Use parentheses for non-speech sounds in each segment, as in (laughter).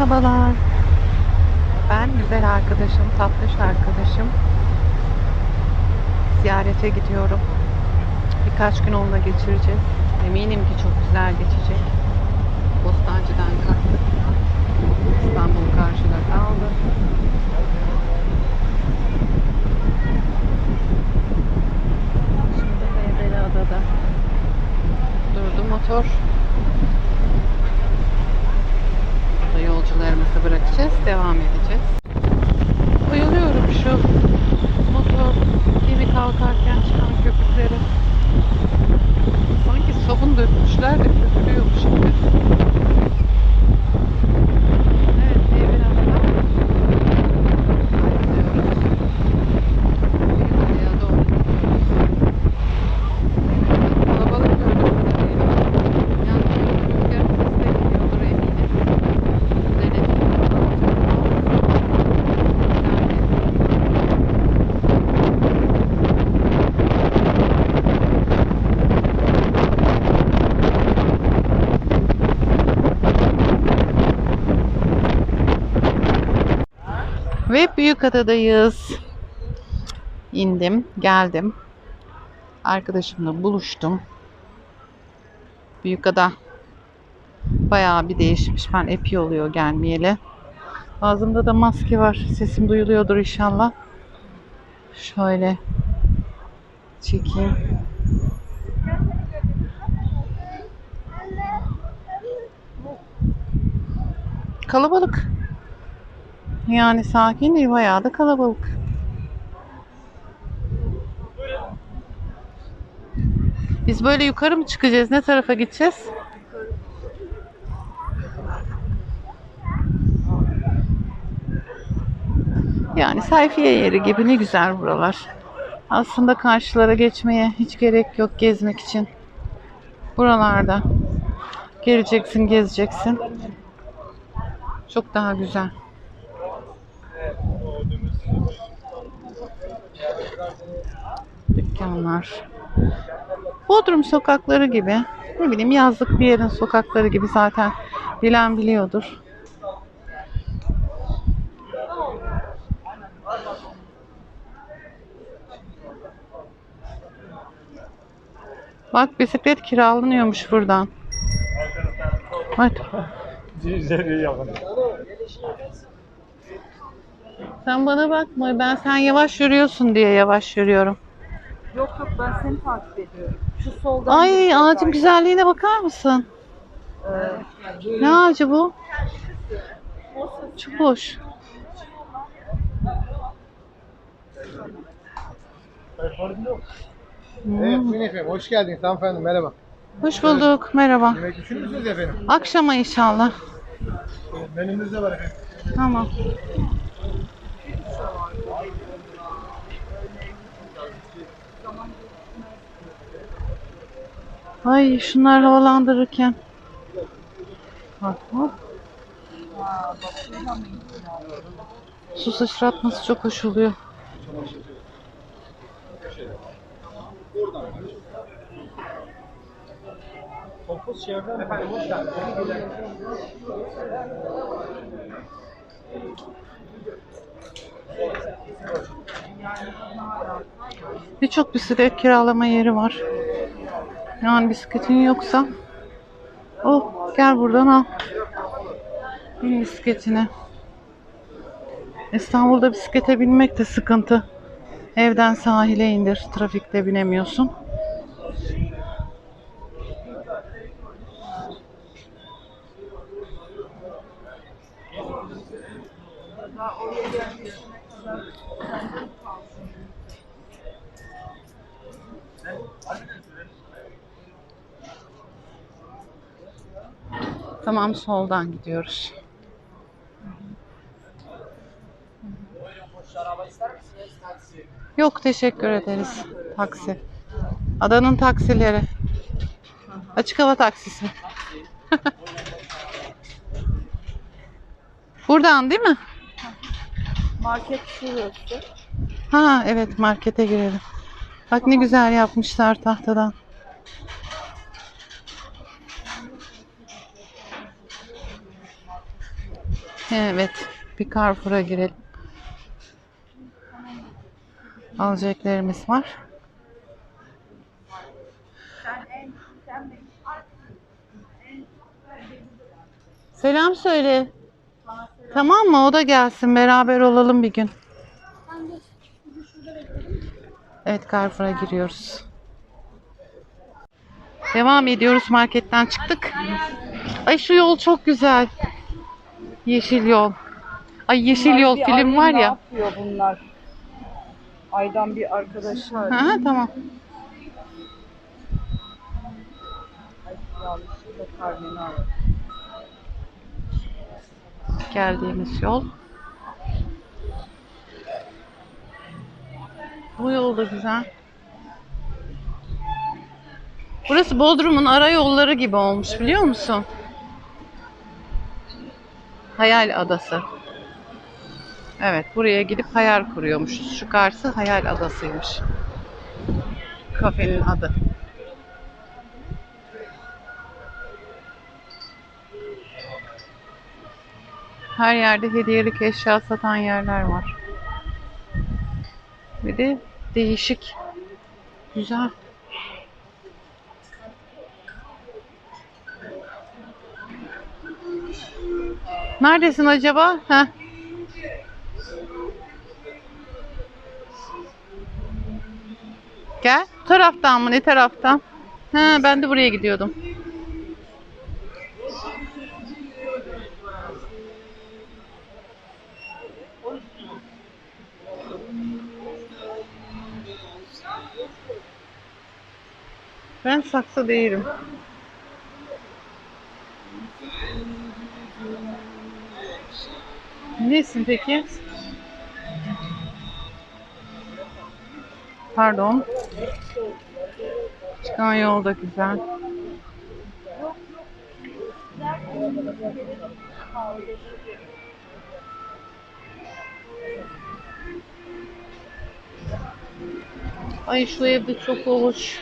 Merhabalar. Ben güzel arkadaşım, tatlış arkadaşım. Ziyarete gidiyorum. Birkaç gün onunla geçireceğiz. Eminim ki çok güzel geçecek. Bostancı'dan kalktık. İstanbul karşıda kaldı. Şimdi Heybeliada'da durdu motor. Burada bırakacağız. Devam edeceğiz. Bayılıyorum şu motor gemi kalkarken çıkan köpükleri. Sanki sabun dökmüşler de köpürüyormuş gibi. Evet, Heybeliada'da ayrılıyoruz. Heybeliada'ya doğru Kalabalık gördüğüm kadarıyla. Yani rüzgar sesi de geliyordur eminim. Ve Büyükada'dayız. İndim, geldim. Arkadaşımla buluştum. Büyükada bayağı bir değişmiş. Ben epey oluyor gelmeyeli. Ağzımda da maske var. Sesim duyuluyordur inşallah. Şöyle çekeyim. Kalabalık. Yani sakin değil bayağı da kalabalık. Biz böyle yukarı mı çıkacağız? Ne tarafa gideceğiz? Yani sayfiye yeri gibi ne güzel buralar. Aslında karşılara geçmeye hiç gerek yok gezmek için. Buralarda geleceksin, gezeceksin. Çok daha güzel. Dükkanlar. Bodrum sokakları gibi. Ne bileyim yazlık bir yerin sokakları gibi zaten bilen biliyordur. Bak bisiklet kiralanıyormuş buradan. Hadi. Sen bana bakma. Ben sen yavaş yürüyorsun diye yavaş yürüyorum. Yok yok ben seni takip ediyorum. Şu soldan Ay ağacın güzelliğine bakar mısın? Ne ağacı bu? Çok hoş. Evet efendim hoş geldiniz hanımefendi merhaba. Hoş bulduk. Merhaba. Yemek düşünür müsünüz efendim? Akşama inşallah. Menümüzde var efendim. Tamam. Ay şunlar havalandırırken. Bak hop. Su sıçratması çok hoş oluyor. Topuz geldiniz. Birçok bisiklet kiralama yeri var. Yani bisikletin yoksa oh gel buradan al. Bin bisikletine. İstanbul'da bisiklete binmek de sıkıntı. Evden sahile indir. Trafikte binemiyorsun. Tamam soldan gidiyoruz. Yok teşekkür ederiz. Taksi. Adanın taksileri. Açık hava taksisi. (laughs) Buradan değil mi? market şurası. Ha evet markete girelim. Bak ne güzel yapmışlar tahtadan. Evet. Bir Carrefour'a girelim. Alacaklarımız var. Selam söyle. Tamam mı? O da gelsin. Beraber olalım bir gün. Evet Carrefour'a giriyoruz. Devam ediyoruz. Marketten çıktık. Ay şu yol çok güzel. Yeşil yol. Ay yeşil yol Bir film arayın, var Ne ya. yapıyor bunlar? Aydan bir arkadaşı var. Ha, tamam. Yanlışlıkla karnını alır. Geldiğimiz yol. Bu yol da güzel. Burası Bodrum'un ara yolları gibi olmuş biliyor musun? Hayal Adası. Evet, buraya gidip hayal kuruyormuşuz. Şu karşı Hayal Adası'ymış. Kafenin adı. Her yerde hediyelik eşya satan yerler var. Bir de değişik. Güzel. Neredesin acaba? Heh. Gel. Bu taraftan mı? Ne taraftan? Ha, ben de buraya gidiyordum. Ben saksı değilim. Nesin peki? Pardon. Çıkan yol da güzel. Ay şu evde çok hoş.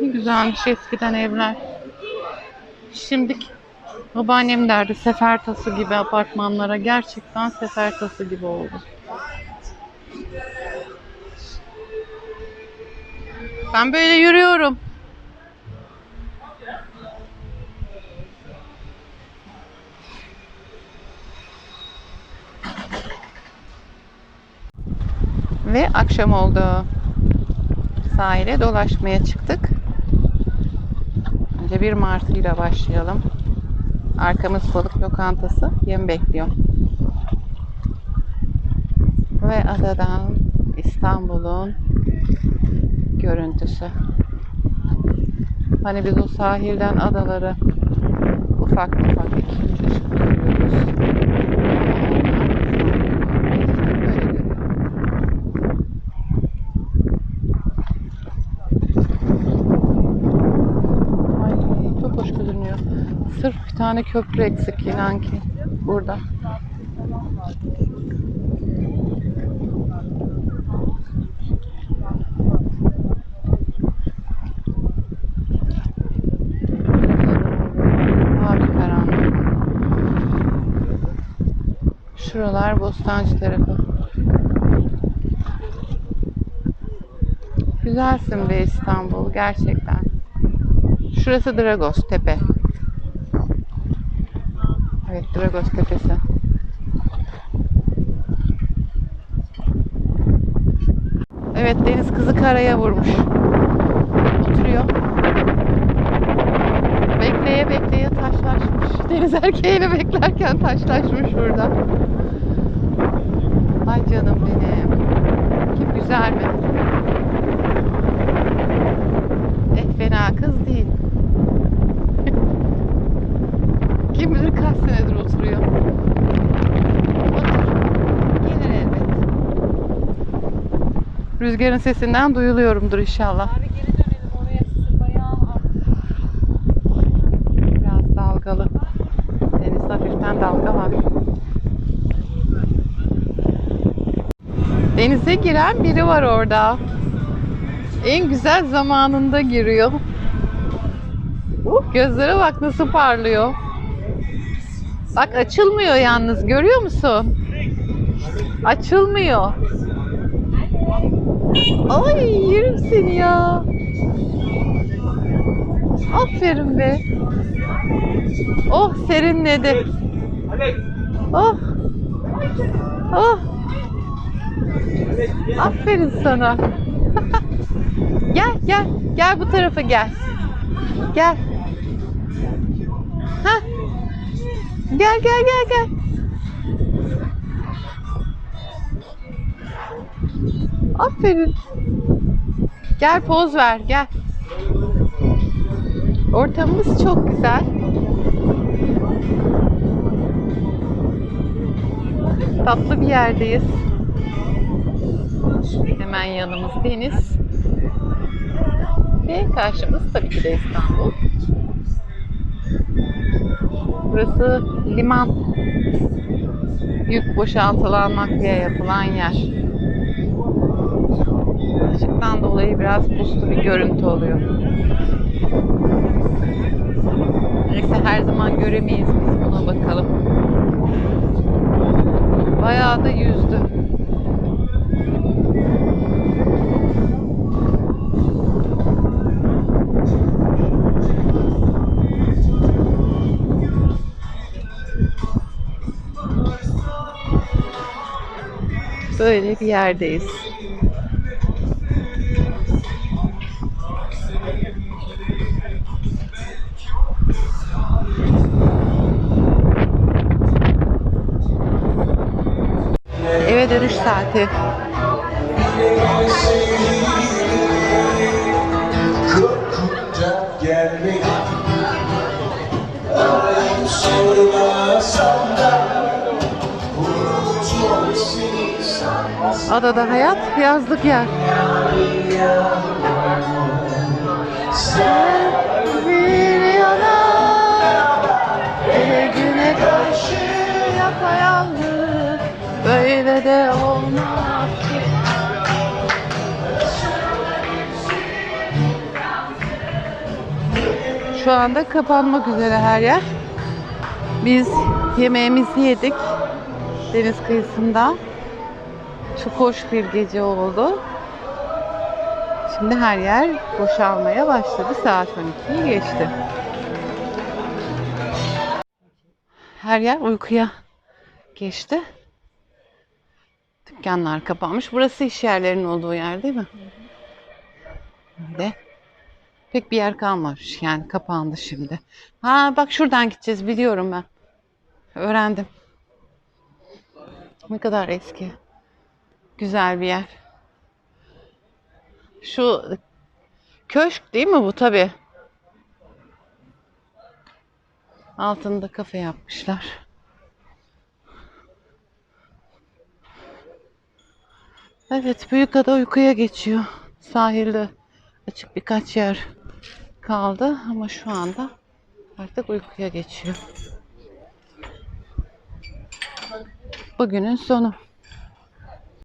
Ne güzelmiş eskiden evler. Şimdiki babaannem derdi sefer tası gibi apartmanlara. Gerçekten sefer tası gibi oldu. Ben böyle yürüyorum. Ve akşam oldu. Sahile dolaşmaya çıktık. Önce bir martıyla başlayalım. Arkamız balık lokantası. Yem bekliyor. Ve adadan İstanbul'un görüntüsü. Hani biz o sahilden adaları ufak ufak iki üç ışık görüyoruz. Böyle görüyor. Ay çok hoş görünüyor. Sırf bir tane köprü eksik inan ki burada. Şuralar Bostancı tarafı. Güzelsin be İstanbul gerçekten. Şurası Dragos Tepe. Evet Dragos Tepesi. Evet deniz kızı karaya vurmuş. Oturuyor. Bekleye bekleye taşlaşmış. (laughs) Deniz erkeğini beklerken taşlaşmış burada. Ay canım benim. Kim güzel mi? Rüzgarın sesinden duyuluyorumdur inşallah. Bari geri dönelim oraya sizi bayağı Biraz dalgalı. Deniz hafiften dalga var. Denize giren biri var orada. En güzel zamanında giriyor. Uh, gözlere bak nasıl parlıyor. Bak açılmıyor yalnız görüyor musun? Açılmıyor. Ay yerim seni ya. Aferin be. Oh serinledi. Oh. Oh. Aferin sana. (laughs) gel gel. Gel bu tarafa gel. Gel. Hah. Gel gel gel gel. Aferin. Gel poz ver gel. Ortamımız çok güzel. Tatlı bir yerdeyiz. Hemen yanımız deniz. Ve karşımız tabii ki de İstanbul. Burası liman. Yük boşaltılan, nakliye yapılan yer. Işıktan dolayı biraz puslu bir görüntü oluyor. Neyse her zaman göremeyiz biz buna bakalım. Bayağı da yüzdü. Böyle bir yerdeyiz. Dönüş saati. Adada hayat yazlık yer. Sen Bir yana güne karşı böyle de olmaz ki. Şu anda kapanmak üzere her yer. Biz yemeğimizi yedik deniz kıyısında. Çok hoş bir gece oldu. Şimdi her yer boşalmaya başladı. Saat 12'yi geçti. Her yer uykuya geçti. Dükkanlar kapanmış. Burası iş yerlerinin olduğu yer değil mi? Öyle. Pek bir yer kalmamış. Yani kapandı şimdi. Ha bak şuradan gideceğiz biliyorum ben. Öğrendim. Ne kadar eski. Güzel bir yer. Şu köşk değil mi bu tabi? Altında kafe yapmışlar. Evet, Büyükada uykuya geçiyor. Sahilde açık birkaç yer kaldı ama şu anda artık uykuya geçiyor. Bugünün sonu.